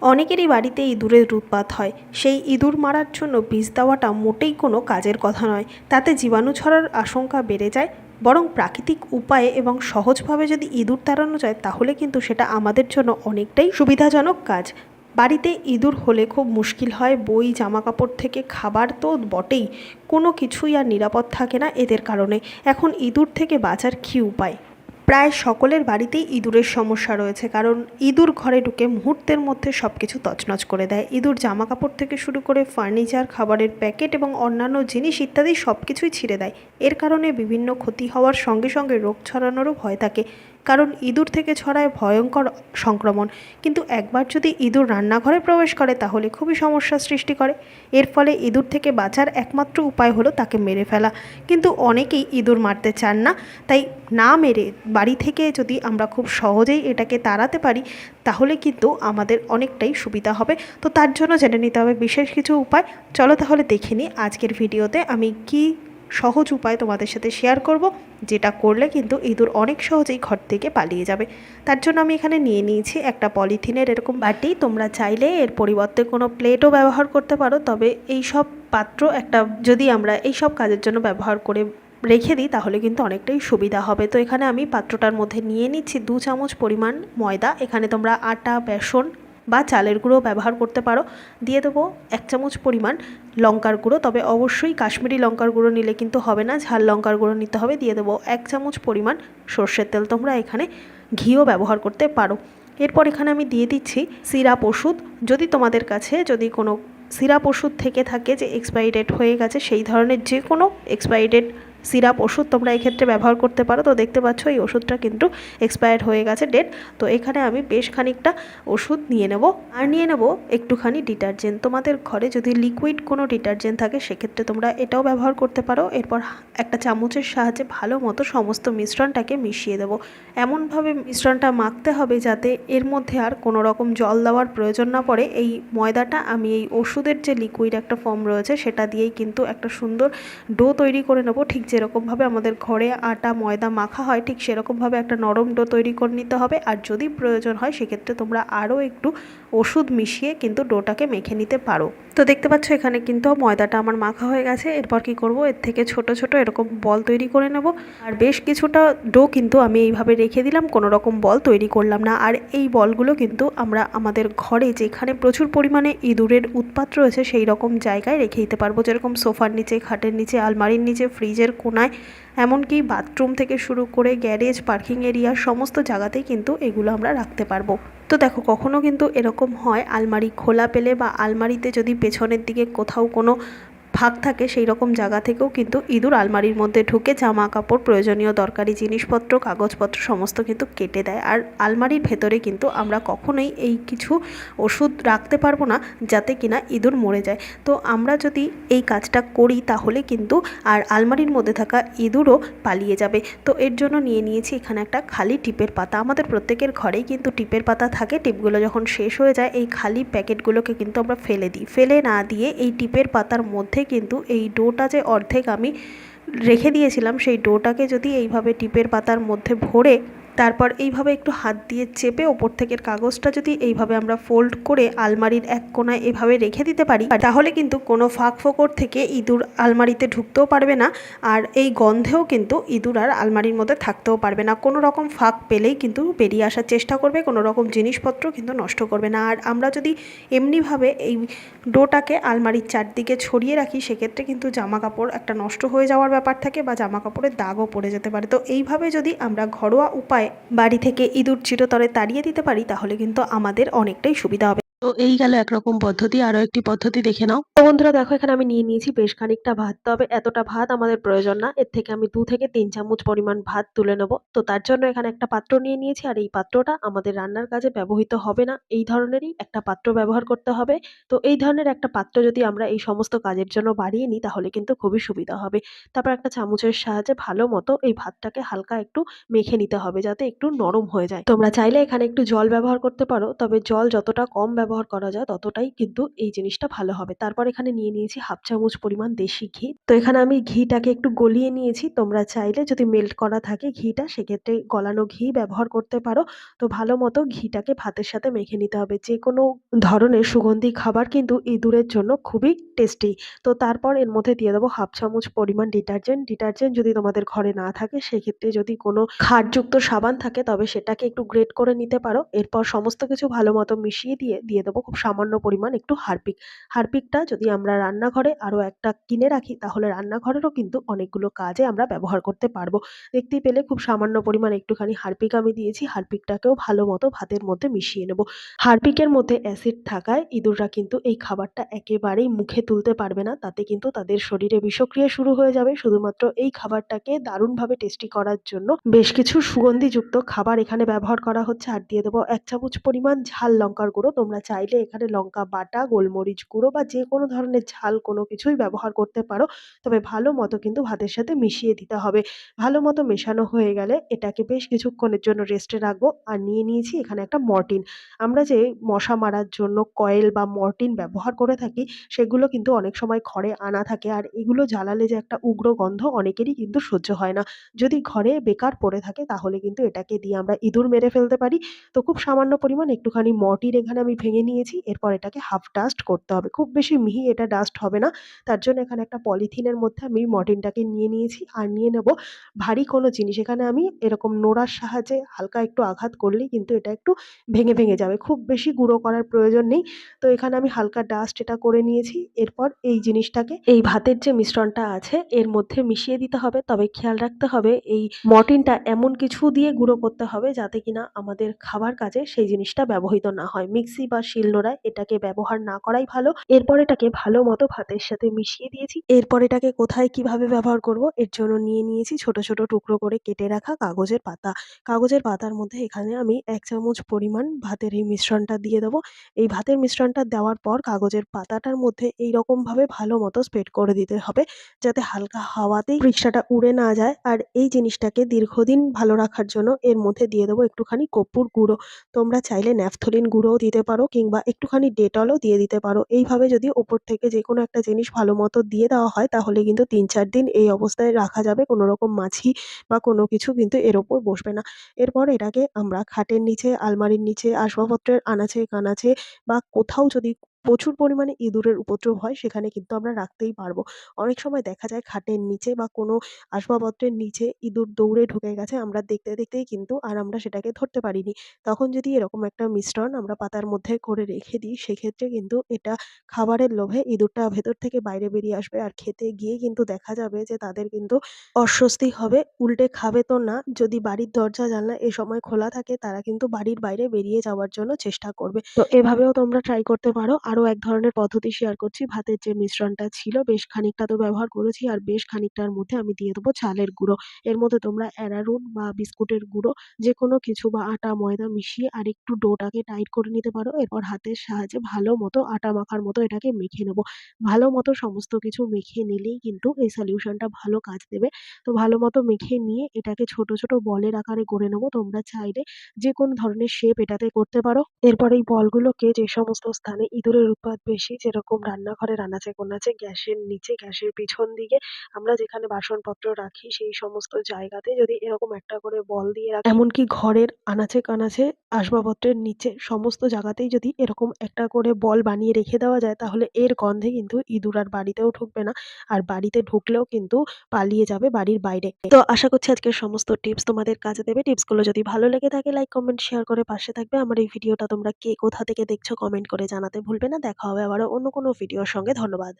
অনেকেরই বাড়িতে ইঁদুরের উৎপাত হয়। সেই ইঁদুর মারার জন্য বিষ দেওয়াটা মোটেই কোনো কাজের কথা নয়। তাতে জীবাণু ছড়ার আশঙ্কা বেড়ে যায়। বরং প্রাকৃতিক উপায়ে এবং সহজভাবে যদি ইঁদুর তাড়ানো যায়, তাহলে কিন্তু সেটা আমাদের জন্য অনেকটাই সুবিধাজনক কাজ। বাড়িতে ইঁদুর হলে খুব মুশকিল হয়। বই জামা কাপড় থেকে খাবার তো বটেই। কোনো কিছুই আর নিরাপদ থাকে না এদের কারণে। এখন ইঁদুর থেকে বাঁচার কী উপায়? প্রায় সকলের বাড়িতেই ইঁদুরের সমস্যা রয়েছে, কারণ ইঁদুর ঘরে ঢুকে মুহূর্তের মধ্যে সব কিছু তছনছ করে দেয়। ইঁদুর জামা কাপড় থেকে শুরু করে ফার্নিচার, খাবারের প্যাকেট এবং অন্যান্য জিনিস ইত্যাদি সব কিছুই ছিঁড়ে দেয়। এর কারণে বিভিন্ন ক্ষতি হওয়ার সঙ্গে সঙ্গে রোগ ছড়ানোরও ভয় থাকে। কারণ ইঁদুর থেকে ছড়ায় ভয়ঙ্কর সংক্রমণ। কিন্তু একবার যদি ইঁদুর রান্নাঘরে প্রবেশ করে, তাহলে খুবই সমস্যার সৃষ্টি করে। এর ফলে ইঁদুর থেকে বাঁচার একমাত্র উপায় হলো তাকে মেরে ফেলা। কিন্তু অনেকেই ইঁদুর মারতে চান না। তাই না মেরে বাড়ি থেকে যদি আমরা খুব সহজেই এটাকে তাড়াতে পারি, তাহলে কিন্তু আমাদের অনেকটাই সুবিধা হবে। তো তার জন্য জেনে নিতে হবে বিশেষ কিছু উপায়। চলো তাহলে দেখে নিই আজকের ভিডিওতে আমি কি সহজ উপায় তোমাদের সাথে শেয়ার করব, যেটা করলে কিন্তু ইঁদুর অনেক সহজেই ঘর থেকে পালিয়ে যাবে। তার জন্য আমি এখানে নিয়ে নিয়েছি একটা পলিথিনের এরকম বাটি। তোমরা চাইলে এর পরিবর্তে কোনো প্লেটও ব্যবহার করতে পারো, তবে এই সব পাত্র একটা যদি আমরা এই সব কাজের জন্য ব্যবহার করে রেখে দিই, তাহলে কিন্তু অনেকটাই সুবিধা হবে। তো এখানে আমি পাত্রটার মধ্যে নিয়ে নিচ্ছি দু চামচ পরিমাণ ময়দা। এখানে তোমরা আটা, বেসন বা চালের গুঁড়ো ব্যবহার করতে পারো। দিয়ে দেবো এক চামচ পরিমাণ লঙ্কার গুঁড়ো। তবে অবশ্যই কাশ্মীরি লঙ্কার গুঁড়ো নিলে কিন্তু হবে না, ঝাল লঙ্কার গুঁড়ো নিতে হবে। দিয়ে দেবো এক চামচ পরিমাণ সর্ষের তেল। তোমরা এখানে ঘিও ব্যবহার করতে পারো। এরপর এখানে আমি দিয়ে দিচ্ছি সিরাপ ওষুধ। যদি তোমাদের কাছে যদি কোনো সিরাপ ওষুধ থেকে থাকে যে এক্সপায়ারি ডেট হয়ে গেছে, সেই ধরনের যে কোনো এক্সপায়ারি ডেট সিরাপ ওষুধ তোমরা এক্ষেত্রে ব্যবহার করতে পারো। তো দেখতে পাচ্ছ এই ওষুধটা কিন্তু এক্সপায়ার হয়ে গেছে ডেট তো এখানে আমি বেশ খানিকটা ওষুধ নিয়ে নেব আর নিয়ে নেব একটুখানি ডিটারজেন্ট তোমাদের ঘরে যদি লিকুইড কোনো ডিটারজেন্ট থাকে, সেক্ষেত্রে তোমরা এটাও ব্যবহার করতে পারো। এরপর একটা চামচের সাহায্যে ভালো মতো সমস্ত মিশ্রণটাকে মিশিয়ে দেবো। এমনভাবে মিশ্রণটা মাখতে হবে যাতে এর মধ্যে আর কোনো রকম জল দেওয়ার প্রয়োজন না পড়ে। এই ময়দাটা আমি এই ওষুধের যে লিকুইড একটা ফর্ম রয়েছে, সেটা দিয়েই কিন্তু একটা সুন্দর ডো তৈরি করে নেব। ঠিক যেরকমভাবে আমাদের ঘরে আটা, ময়দা মাখা হয়, ঠিক সেরকমভাবে একটা নরম ডো তৈরি করে নিতে হবে। আর যদি প্রয়োজন হয়, সেক্ষেত্রে তোমরা আরও একটু ওষুধ মিশিয়ে কিন্তু ডোটাকে মেখে নিতে পারো। তো দেখতে পাচ্ছ এখানে কিন্তু ময়দাটা আমার মাখা হয়ে গেছে। এরপর কি করব? এর থেকে ছোট ছোট এরকম বল তৈরি করে নেব। আর বেশ কিছুটা ডো কিন্তু আমি এইভাবে রেখে দিলাম। কোনো রকম বল তৈরি করলাম না। আর এই বলগুলো কিন্তু আমরা আমাদের ঘরে যেখানে প্রচুর পরিমাণে ইঁদুরের উৎপাত রয়েছে, সেই রকম জায়গায় রেখে দিতে পারব। যেরকম সোফার নিচে, খাটের নিচে, আলমারির নিচে, ফ্রিজের কোনায়। এমনকি বাথরুম থেকে শুরু করে গ্যারেজ, পার্কিং এরিয়া সমস্ত জায়গাতেই কিন্তু এগুলো আমরা রাখতে পারব। তো দেখো, কখনো কিন্তু এরকম হয়, আলমারি খোলা পেলে বা আলমারিতে যদি পেছনের দিকে কোথাও কোনো ফাঁক থাকে সেই রকম জায়গা থেকেও কিন্তু ইঁদুর আলমারির মধ্যে ঢুকে জামা কাপড় প্রয়োজনীয় দরকারি জিনিসপত্র, কাগজপত্র সমস্ত কিন্তু কেটে দেয়। আর আলমারির ভেতরে কিন্তু আমরা কখনোই এই কিছু ওষুধ রাখতে পারব না যাতে কিনা ইঁদুর মরে যায়। তো আমরা যদি এই কাজটা করি তাহলে কিন্তু আর আলমারির মধ্যে থাকা ইঁদুরও পালিয়ে যাবে। তো এর জন্য নিয়ে নিয়েছি এখানে একটা খালি টিপের পাতা। আমাদের প্রত্যেকের ঘরেই কিন্তু টিপের পাতা থাকে। টিপগুলো যখন শেষ হয়ে যায়, এই খালি প্যাকেটগুলোকে কিন্তু আমরা ফেলে দিই। ফেলে না দিয়ে এই টিপের পাতার মধ্যে কিন্তু এই ডোটা যে অর্ধেক আমি রেখে দিয়েছিলাম, সেই ডোটাকে যদি এইভাবে টিপের পাতার মধ্যে ভরে তারপর এইভাবে একটু হাত দিয়ে চেপে ওপর থেকে কাগজটা যদি এইভাবে আমরা ফোল্ড করে আলমারির এক কোনায় এভাবে রেখে দিতে পারি, তাহলে কিন্তু কোনো ফাঁক ফোকর থেকে ইঁদুর আলমারিতে ঢুকতেও পারবে না আর এই গন্ধেও কিন্তু ইঁদুর আর আলমারির মধ্যে থাকতেও পারবে না। কোনো রকম ফাঁক পেলেই কিন্তু বেরিয়ে আসার চেষ্টা করবে, কোনো রকম জিনিসপত্র কিন্তু নষ্ট করবে না। আর আমরা যদি এমনিভাবে এই ডোটাকে আলমারির চারদিকে ছড়িয়ে রাখি, সেক্ষেত্রে কিন্তু জামা কাপড় একটা নষ্ট হয়ে যাওয়ার ব্যাপার থাকে বা জামা কাপড়ের দাগও পড়ে যেতে পারে। তো এইভাবে যদি আমরা ঘরোয়া উপায়ে বাড়ি থেকে ইঁদুর চিরতরে তাড়িয়ে দিতে পারি তাহলে কিন্তু আমাদের অনেকটাই সুবিধা হবে। তো এই গেল একরকম পদ্ধতি। আরও একটি পদ্ধতি দেখে নাও। তো বন্ধুরা দেখো, এখানে আমি নিয়ে নিয়েছি বেশ খানিকটা ভাত। তবে এতটা ভাত আমাদের প্রয়োজন না। এর থেকে আমি দু থেকে তিন চামচ পরিমাণ ভাত তুলে নেব। তো তার জন্য এখানে একটা পাত্র নিয়ে নিয়েছি। আর এই পাত্রটা আমাদের রান্নার কাজে ব্যবহৃত হবে না। এই ধরনেরই একটা পাত্র ব্যবহার করতে হবে। তো এই ধরনের একটা পাত্র যদি আমরা এই সমস্ত কাজের জন্য বাড়িয়ে নিই, তাহলে কিন্তু খুবই সুবিধা হবে। তারপর একটা চামচের সাহায্যে ভালো মতো এই ভাতটাকে হালকা একটু মেখে নিতে হবে, যাতে একটু নরম হয়ে যায়। তোমরা চাইলে এখানে একটু জল ব্যবহার করতে পারো। তবে জল যতটা কম ব্যবহার ব্যবহার করা যায় ততটাই কিন্তু এই জিনিসটা ভালো হবে। তারপর এখানে নিয়ে নিয়েছি হাফ চামচ পরিমাণ দেশি ঘি। তো এখানে আমি ঘিটাকে একটু গলিয়ে নিয়েছি। তোমরা চাইলে যদি মেল্ট করা থাকে ঘিটা, সেক্ষেত্রে গলানো ঘি ব্যবহার করতে পারো। তো ভালো মতো ঘিটাকে ভাতের সাথে মেখে নিতে হবে। যে কোনো ধরনের সুগন্ধি খাবার কিন্তু ইঁদুরের জন্য খুবই টেস্টি তো তারপর এর মধ্যে দিয়ে দেবো হাফ চামচ পরিমাণ ডিটারজেন্ট ডিটারজেন্ট যদি তোমাদের ঘরে না থাকে, সেক্ষেত্রে যদি কোনো ক্ষারযুক্ত সাবান থাকে, তবে সেটাকে একটু গ্রেট করে নিতে পারো। এরপর সমস্ত কিছু ভালো মতো মিশিয়ে দিয়ে দিয়ে দেবো, খুব সামান্য পরিমাণ একটু হারপিক। হারপিকটা যদি আমরা রান্নাঘরে আরও একটা কিনে রাখি, তাহলে রান্নাঘরেরও কিন্তু অনেকগুলো কাজে আমরা ব্যবহার করতে পারব। দেখতেই পেলে খুব সামান্য পরিমাণ একটুখানি হারপিক আমি দিয়েছি, হারপিকটাকেও ভালো মতো ভাতের মধ্যে মিশিয়ে নেব। হারপিকের মধ্যে অ্যাসিড থাকায় ইঁদুররা কিন্তু এই খাবারটা একেবারেই মুখে তুলতে পারবে না, তাতে কিন্তু তাদের শরীরে বিষক্রিয়া শুরু হয়ে যাবে। শুধুমাত্র এই খাবারটাকে দারুণভাবে টেস্টি করার জন্য বেশ কিছু সুগন্ধিযুক্ত খাবার এখানে ব্যবহার করা হচ্ছে। আর দিয়ে দেবো এক চামচ পরিমাণ ঝাল লঙ্কার গুঁড়ো, তোমরা চাইলে এখানে লঙ্কা বাটা, গোলমরিচ গুঁড়ো বা যে কোনো ধরনের ঝাল কোনো কিছুই ব্যবহার করতে পারো। তবে ভালো মতো কিন্তু ভাতের সাথে মিশিয়ে দিতে হবে। ভালো মতো মেশানো হয়ে গেলে এটাকে বেশ কিছুক্ষণের জন্য রেস্টে রাখব আর নিয়ে নিয়েছি এখানে একটা মর্টিন আমরা যে মশা মারার জন্য কয়েল বা মর্টিন ব্যবহার করে থাকি, সেগুলো কিন্তু অনেক সময় ঘরে আনা থাকে আর এগুলো জ্বালালে যে একটা উগ্র গন্ধ অনেকেরই কিন্তু সহ্য হয় না। যদি ঘরে বেকার পড়ে থাকে তাহলে কিন্তু এটাকে দিয়ে আমরা ইঁদুর মেরে ফেলতে পারি। তো খুব সামান্য পরিমাণ একটুখানি মর্টিন এখানে আমি ভেঙে নিয়েছি। এরপর এটাকে হাফ ডাস্ট করতে হবে। খুব বেশি মিহি এটা ডাস্ট হবে না। তার জন্য এখানে একটা পলিথিনের মধ্যে আমি মর্টিনটাকে নিয়ে নিয়েছি। আর নিয়ে নেব ভারী কোনো জিনিস। এখানে আমি এরকম নোড়ার সাহায্যে হালকা একটু আঘাত করলেই কিন্তু এটা একটু ভেঙে ভেঙে যাবে। খুব বেশি গুঁড়ো করার প্রয়োজন নেই। তো এখানে আমি হালকা ডাস্ট এটা করে নিয়েছি। এরপর এই জিনিসটাকে এই ভাতের যে মিশ্রণটা আছে, এর মধ্যে মিশিয়ে দিতে হবে। তবে খেয়াল রাখতে হবে এই মর্টিনটা এমন কিছু দিয়ে গুঁড়ো করতে হবে যাতে কিনা আমাদের খাবার কাজে সেই জিনিসটা ব্যবহৃত না হয়। মিক্সি বা শিলনোড়ায় এটাকে ব্যবহার না করাই ভালো। এরপর এটাকে ভালো মতো ভাতের সাথে মিশিয়ে দিয়েছি। এরপর এটাকে কোথায় কীভাবে ব্যবহার করব এর জন্য নিয়ে নিয়েছি ছোট ছোট টুকরো করে কেটে রাখা কাগজের পাতা। কাগজের পাতার মধ্যে এখানে আমি এক চামচ পরিমাণ ভাতের এই মিশ্রণটা দিয়ে দেবো। এই ভাতের মিশ্রণটা দেওয়ার পর কাগজের পাতাটার মধ্যে এই রকমভাবে ভালো মতো স্প্রেড করে দিতে হবে, যাতে হালকা হাওয়াতেই পৃষ্ঠাটা উড়ে না যায়। আর এই জিনিসটাকে দীর্ঘদিন ভালো রাখার জন্য এর মধ্যে দিয়ে দেবো একটুখানি কর্পূর গুঁড়ো। তোমরা চাইলে ন্যাফথলিন গুঁড়োও দিতে পারো কিংবা একটুখানি ডেটলও দিয়ে দিতে পারো। এইভাবে যদি ওপর থেকে যে কোনো একটা জিনিস ভালো মতো দিয়ে দেওয়া হয়, তাহলে কিন্তু তিন চার দিন এই অবস্থায় রাখা যাবে। কোনো রকম মাছি বা কোনো কিছু কিন্তু এর ওপর বসবে না। এরপর এটাকে আমরা খাটের নিচে, আলমারির নিচে, আসবাবপত্রের আনাচে কানাচে বা কোথাও যদি প্রচুর পরিমাণে ইঁদুরের উপদ্রব হয়, সেখানে কিন্তু আমরা রাখতেই পারব। অনেক সময় দেখা যায় খাটের নিচে বা কোনো আসবাবপত্রের নিচে ইঁদুর দৌড়ে ঢুকে গেছে, আমরা দেখতে দেখতেই কিন্তু আর আমরা সেটাকে ধরতে পারিনি। তখন যদি এরকম একটা মিশ্রণ আমরা পাতার মধ্যে করে রেখে দিই, সেক্ষেত্রে কিন্তু এটা খাবারের লোভে ইঁদুরটা ভেতর থেকে বাইরে বেরিয়ে আসবে। আর খেতে গিয়ে কিন্তু দেখা যাবে যে তাদের কিন্তু অস্বস্তি হবে, উল্টে খাবে তো না। যদি বাড়ির দরজা, জানলা এ সময় খোলা থাকে, তারা কিন্তু বাড়ির বাইরে বেরিয়ে যাওয়ার জন্য চেষ্টা করবে। তো এভাবেও তোমরা ট্রাই করতে পারো। আরও এক ধরনের পদ্ধতি শেয়ার করছি। ভাতের যে মিশ্রণটা ছিল, বেশ খানিকটা তো ব্যবহার করেছি আর বেশ খানিকটার মধ্যে আমি দিয়ে দেবো চালের গুঁড়ো। এর মধ্যে তোমরা অ্যারারুট বা বিস্কুটের গুঁড়ো যে কোনো কিছু বা আটা, ময়দা মিশিয়ে আর একটু ডোটাকে টাইট করে নিতে পারো। এরপর হাতের সাহায্যে ভালো মতো আটা মাখার মতো এটাকে মেখে নেব। ভালো মতো সমস্ত কিছু মেখে নিলেই কিন্তু এই সলিউশনটা ভালো কাজ দেবে। তো ভালো মতো মেখে নিয়ে এটাকে ছোট ছোট বলের আকারে করে নেব। তোমরা চাইলে যে কোনো ধরনের শেপ এটাতে করতে পারো। এরপর এই বলগুলোকে যে সমস্ত স্থানে ইঁদুরের উৎপাত বেশি, যেরকম রান্নাঘরের আনাচে কোনাচে গ্যাসের নিচে, গ্যাসের পিছন দিকে, আমরা যেখানে বাসনপত্র রাখি সেই সমস্ত জায়গাতে যদি এরকম একটা করে বল দিয়ে রাখি, এমনকি ঘরের আনাচে কানাচে আসবাবপত্রের নিচে সমস্ত জায়গাতেই যদি এরকম একটা করে বল বানিয়ে রেখে দেওয়া যায়, তাহলে এর গন্ধে কিন্তু ইঁদুর আর বাড়িতেও ঢুকবে না। আর বাড়িতে ঢুকলেও কিন্তু পালিয়ে যাবে বাড়ির বাইরে। তো আশা করছি আজকের সমস্ত টিপস তোমাদের কাজে দেবে। টিপসগুলো যদি ভালো লেগে থাকে, লাইক, কমেন্ট, শেয়ার করে পাশে থাকবে। আমার এই ভিডিওটা তোমরা কে কোথা থেকে দেখছ, কমেন্ট করে জানাতে ভুলবে না দেখা হবে আবারও অন্য কোনো ভিডিওর সঙ্গে ধন্যবাদ।